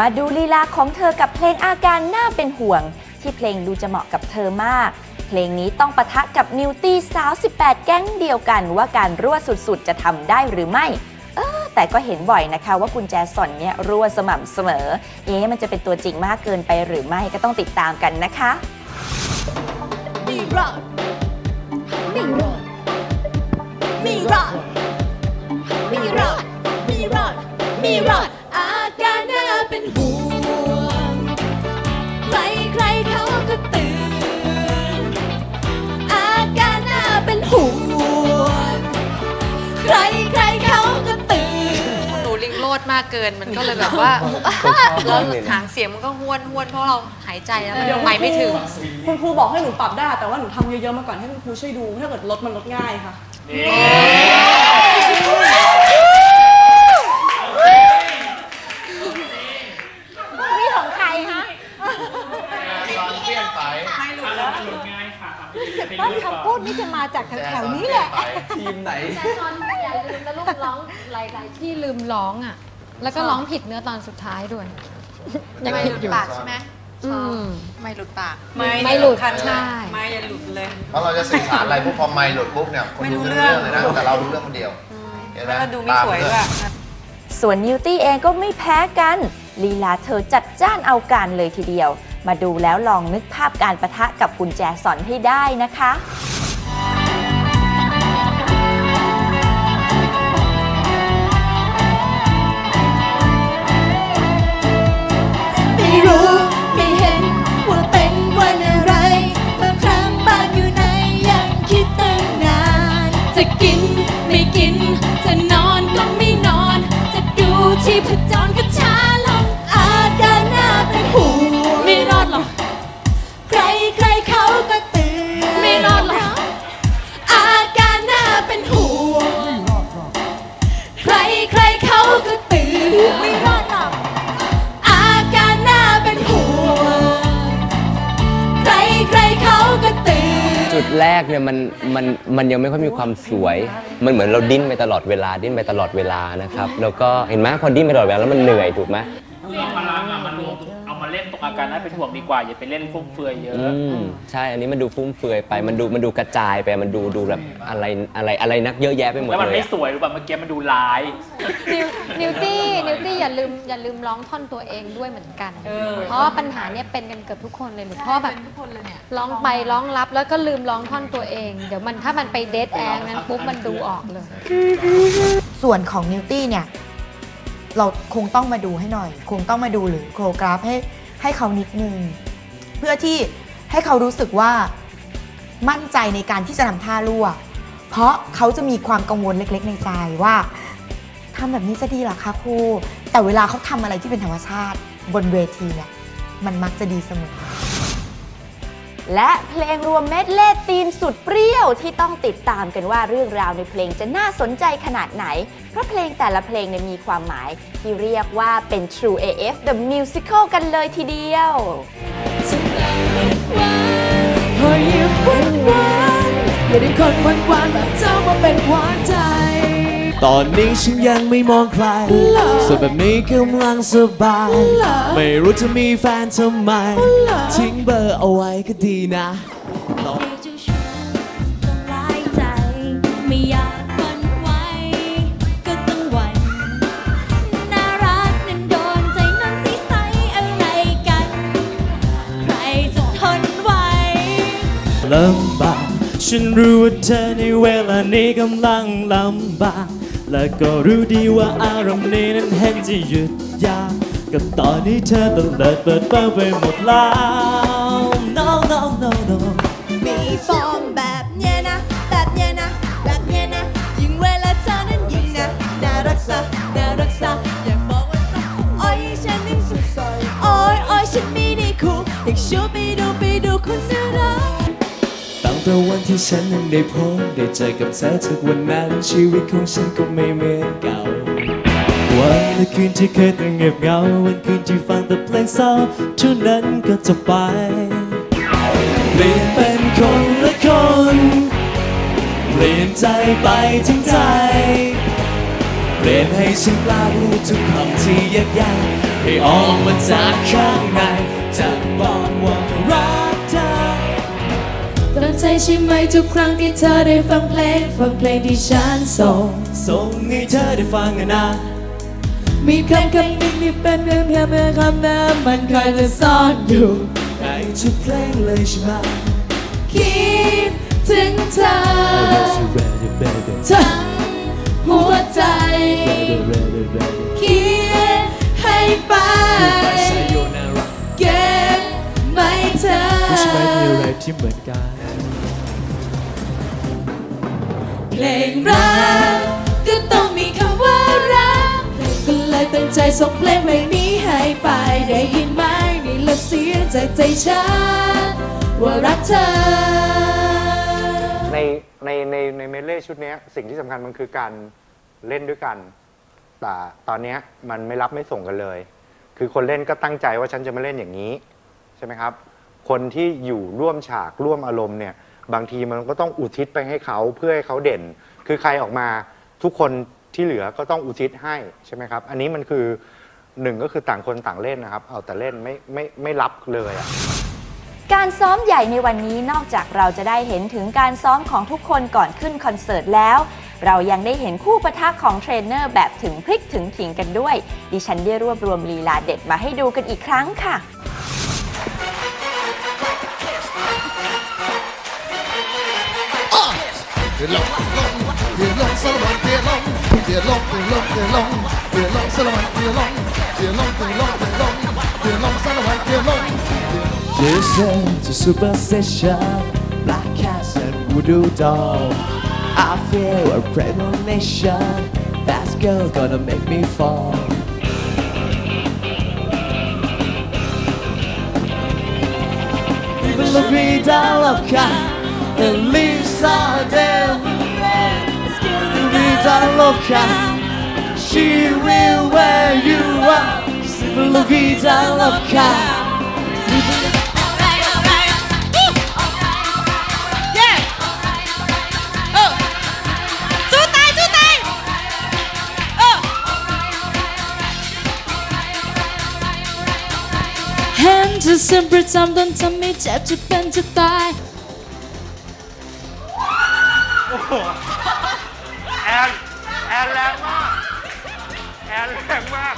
มาดูลีลาของเธอกับเพลงอาการน่าเป็นห่วง ที่เพลงดูจะเหมาะกับเธอมาก เพลงนี้ต้องปะทะกับนิวตี้สาว 18 แก๊งเดียวกันว่าการรั่วสุดๆ จะทำได้หรือไม่เออแต่ก็เห็นบ่อยนะคะว่ากุญแจสอนเนี่ยรั่วสม่ำเสมอ เอ๊ะมันจะเป็นตัวจริงมากเกินไปหรือไม่ก็ต้องติดตามกันนะคะไม่รอดไม่รอดไม่รอดไม่รอดไม่รอดไม่รอด มากเกินมันก็เลยแบบว่าแล้วหางเสียงมันก็ห้วนห้วนเพราะเราหายใจแล้วมันไปไม่ถึง คุณครูบอกให้หนูปรับได้ แต่ว่าหนูทำเยอะๆมาก่อนให้คุณครูช่วยดูถ้าเกิดลดมันลดง่ายค่ะ นี่ของใครฮะต้นคำพูดนี่จะมาจากแถวๆนี้แหละ ทีมไหน แต่ตอนอย่าลืมนะลูกร้องหลาย ๆ ที่ลืมร้องอะ แล้วก็ร้องผิดเนื้อตอนสุดท้ายด้วย ยังไม่ผิหดลุดอยู่ปากใช่ไหมอืม ไม่หลุดปากไม่หลุดใช่ ไม่อย่าหลุดเลย เพราะเราจะสื่อสารอะไรพวกพอไม่หลุดปุ๊บเนี่ยคนดูไม่รู้เรื่องเลยนะ แต่เรารู้เรื่องคนเดียวเห็นไหมแล้วดูไม่สวยด้วยส่วนนิวตี้เองก็ไม่แพ้กันลีลาเธอจัดจ้านเอาการเลยทีเดียว มาดูแล้วลองนึกภาพการประทะกับกุญแจสอนให้ได้นะคะ จุดแรกเนี่ยมันมันมันยังไม่ค่อยมีความสวย มันเหมือนเราดิ้นไปตลอดเวลาดิ้นไปตลอดเวลานะครับ แล้วก็เห็นไหมพอดิ้นไปตลอดเวลาแล้วมันเหนื่อยถูกไหมเอาพลังอะมารวมทุ เล่นตรงอาการน่าเป็นห่วงดีกว่าอย่าไปเล่นฟุ่มเฟือยเยอะอืมใช่อันนี้มันดูฟุ่มเฟือยไปมันดูมันดูกระจายไปมันดูดูแบบอะไรอะไรอะไรนักเยอะแยะไปหมดแล้วมันเลยไม่อะ สวยหรือเปล่าเมื่อกี้มันดูร้าย นิวนิวตี้นิวตี้อย่าลืมอย่าลืมร้องท่อนตัวเองด้วยเหมือนกัน เพราะว่าปัญหาเนี้ยเป็นกันเกือบทุกคนเลยหรือเพราะแบบร้องไปร้องรับแล้วก็ลืมร้องท่อนตัวเอง เดี๋ยวมันถ้ามันไปเดทแองนั้นปุ๊บมันดูออกเลย ส่วนของนิวตี้เนี่ย เราคงต้องมาดูให้หน่อย คงต้องมาดูหรือโครกราฟให้ ให้เขานิดนึงเพื่อที่ให้เขารู้สึกว่ามั่นใจในการที่จะทำท่ารั่ว เพราะเขาจะมีความกังวลเล็ก ๆ ในใจว่าทำแบบนี้จะดีหรอคะครูแต่เวลาเขาทำอะไรที่เป็นธรรมชาติบนเวทีเนี่ยมันมักจะดีเสมอ และเพลงรวมเม็ดเล่ตีนสุดเปรี้ยวที่ต้องติดตามกันว่าเรื่องราวในเพลงจะน่าสนใจขนาดไหน เพราะเพลงแต่ละเพลงมีความหมาย ที่เรียกว่าเป็น True AF The Musical กันเลยทีเดียวพอยิ้มหวานๆอย่าได้คนหวานวานแบบเจ้ามาเป็นหวานใจ ตอนนี้ฉันยังไม่มองใครส่วนแบบนี้กำลังสบาย ไม่รู้จะมีแฟนทำไม ทิ้งเบอร์เอาไว้ก็ดีนะเจ้าชู้ต้องร้ายใจไม่อยากหวันไหวก็ต้องหวันน่ารักนั้นโดนใจนั้นใสๆอะไรกันใครจะทนไหวลำบาก ฉันรู้ว่าเธอในเวลานี้กำลังลำบาก และก็รู้ดีว่าอารมณ์นี้นั้นเห็นจะหยุดยากก็ตอนนี้เธอตะเลิดเปิดเปิงไปหมดแล้ว ที่ฉันนั้นได้พบได้เจอกับเธอทุกวันนั้น ชีวิตของฉันก็ไม่เหมือนเก่า วันและคืนที่เคยต้องเงียบเหงา วันคืนที่ฟังแต่เพลงเศร้าเท่านั้นก็จะไปเปลี่ยนเป็นคนละคนเปลี่ยนใจไปทั้งใจ เปลี่ยนให้ฉันกล้าพูดทุกคำที่ยากๆให้ออกมาจากข้างใน ใจใช่ไหมทุกครั้งที่เธอได้ฟังเพลง ฟังเพลงที่ฉันส่ง ส่งให้เธอได้ฟังกันนะ มีคำคำหนึ่งที่เป็นเพียงเพียงเพียงคำนั้นมันคอยจะซ่อนอยู่ในทุกเพลงเลยใช่ไหมคิดถึงเธอ Ready, baby, ทั้งหัวใจ ready, ready, ready. เขียนให้ไป Say your name right. เก็บไม่เธอผู้ชายมีอะไรที่เหมือนกัน งรักก็ต้องมีคำว่ารักก็เลยตั้งใจส่งเพลงเพลงนี้ให้ไปได้ยินไหมนี่ละเสียงจากใจฉันว่ารักเธอ ในในในในเมดเล่ชุดเนี้ยสิ่งที่สำคัญมันคือการเล่นด้วยกัน แต่ตอนเนี้ยมันไม่รับไม่ส่งกันเลย คือคนเล่นก็ตั้งใจว่าฉันจะมาเล่นอย่างนี้ ใช่ไหมครับ คนที่อยู่ร่วมฉากร่วมอารมณ์เนี่ย บางทีมันก็ต้องอุทิศไปให้เขาเพื่อให้เขาเด่น คือใครออกมาทุกคนที่เหลือก็ต้องอุทิศให้ใช่ไหมครับ อันนี้มันคือหนึ่งก็คือต่างคนต่างเล่นนะครับ เอาแต่เล่นไม่ไม่ไม่รับเลยอะการซ้อมใหญ่ในวันนี้นอกจากเราจะได้เห็นถึงการซ้อมของทุกคนก่อนขึ้นคอนเสิร์ตแล้ว เรายังได้เห็นคู่ปะทะของเทรนเนอร์แบบถึงพริกถึงขิงกันด้วย ดิฉันได้รวบรวมลีลาเด็ดมาให้ดูกันอีกครั้งค่ะ They long, long, they long, Listen to superstition, black cats and voodoo doll. I feel a premonition. That girl gonna make me fall. Even the vida loca. Elisa del Vida loca, she will wear you out. Even la vida loca. สู้ตายสู้ตายเห็ นเธอเสียงประจำโหแอนแอนแรงมากแอนแรงมาก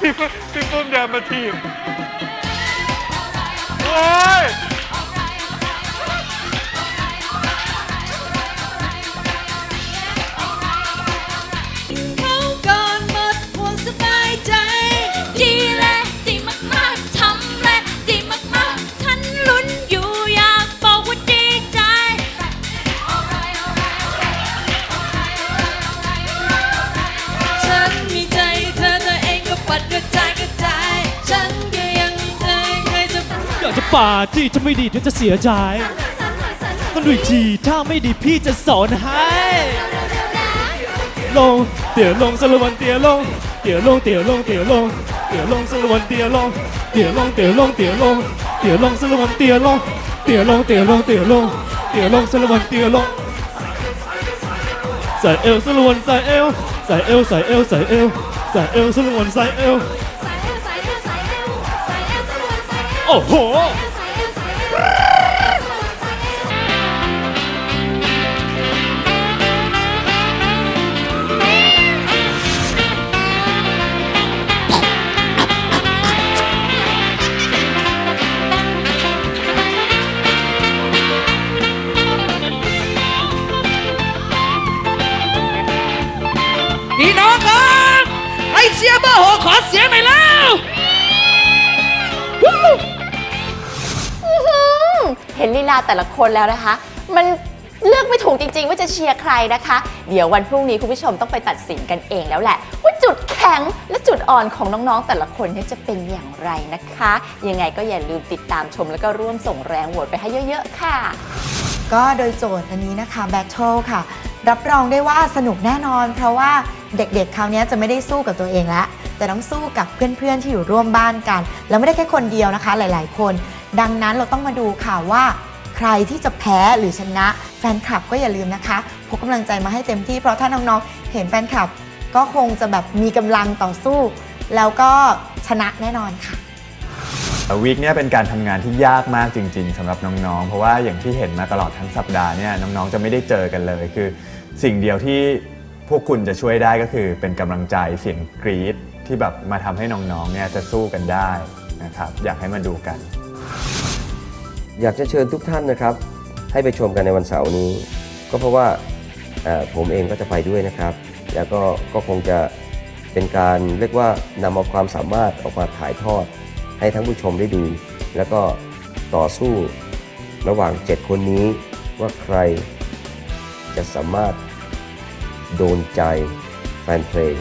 พี่พี่ปุ้มเดินมาทีมโอ้ย อยากจะป่าที่ถ้าไม่ดีเดี๋ยวจะเสียใจต้องดูอีกทีถ้าไม่ดีพี่จะสอนให้ ลงเตี๋ยวลงสารวันเตี๋ยวลงเตี๋ยวลงเตี๋ยวลงเตี๋ยวลงเตี๋ยวลงสารวันเตี๋ยวลงเตี๋ยวลงเตี๋ยวลงเตี๋ยวลงเตี๋ยวลงสารวันเตี๋ยวลงเตี๋ยวลงเตี๋ยวลงเตี๋ยวลงเตี๋ยวลงสารวันเตี๋ยวลงใส่เอวสารวันใส่เอวใส่เอวใส่เอวใส่เอวใส่เอวสารวันใส่เอวโอ้โห พี่ ลาแต่ละคนแล้วนะคะ มันเลือกไม่ถูกจริง ๆ ว่าจะเชียร์ใครนะคะ เดี๋ยววันพรุ่งนี้คุณผู้ชมต้องไปตัดสินกันเองแล้วแหละ ว่าจุดแข็งและจุดอ่อนของน้องๆ แต่ละคนเนี่ยจะเป็นอย่างไรนะคะ ยังไงก็อย่าลืมติดตามชมแล้วก็ร่วมส่งแรงโหวตไปให้เยอะๆค่ะ ก็โดยโจทย์อันนี้นะคะ Battle ค่ะ รับรองได้ว่าสนุกแน่นอน เพราะว่าเด็กๆคราวนี้จะไม่ได้สู้กับตัวเองแล้วแต่ต้องสู้กับเพื่อนๆที่อยู่ร่วมบ้านกัน แล้วไม่ได้แค่คนเดียวนะคะ หลาย ๆ คน ดังนั้นเราต้องมาดูค่ะว่า รที่จะแพ้หรือชนะ แฟนคลับก็อย่าลืมนะคะพกกำลังใจมาให้เต็มที่ เพราะถ้าน้องๆ เห็นแฟนคลับ ก็คงจะแบบมีกำลังต่อสู้ แล้วก็ชนะแน่นอนค่ะ วีคเนี้ยเป็นการทำงานที่ยากมากจริง ๆสำหรับน้องๆ เพราะว่าอย่างที่เห็นมาตลอดทั้งสัปดาห์เนี่ยน้องๆ จะไม่ได้เจอกันเลย คือสิ่งเดียวที่พวกคุณจะช่วยได้ก็คือเป็นกำลังใจเสียงกรี๊ดที่แบบมาทำให้น้องๆ เนี่ยจะสู้กันได้นะครับอยากให้มาดูกัน อยากจะเชิญทุกท่านนะครับ ให้ไปชมกันในวันเสาร์นี้ ก็เพราะว่าผมเองก็จะไปด้วยนะครับ แล้วก็ก็คงจะเป็นการเรียกว่านำเอาความสามารถออกมาถ่ายทอด ให้ทั้งผู้ชมได้ดู แล้วก็ต่อสู้ระหว่าง 7 คนนี้ว่าใครจะสามารถโดนใจแฟนเพลง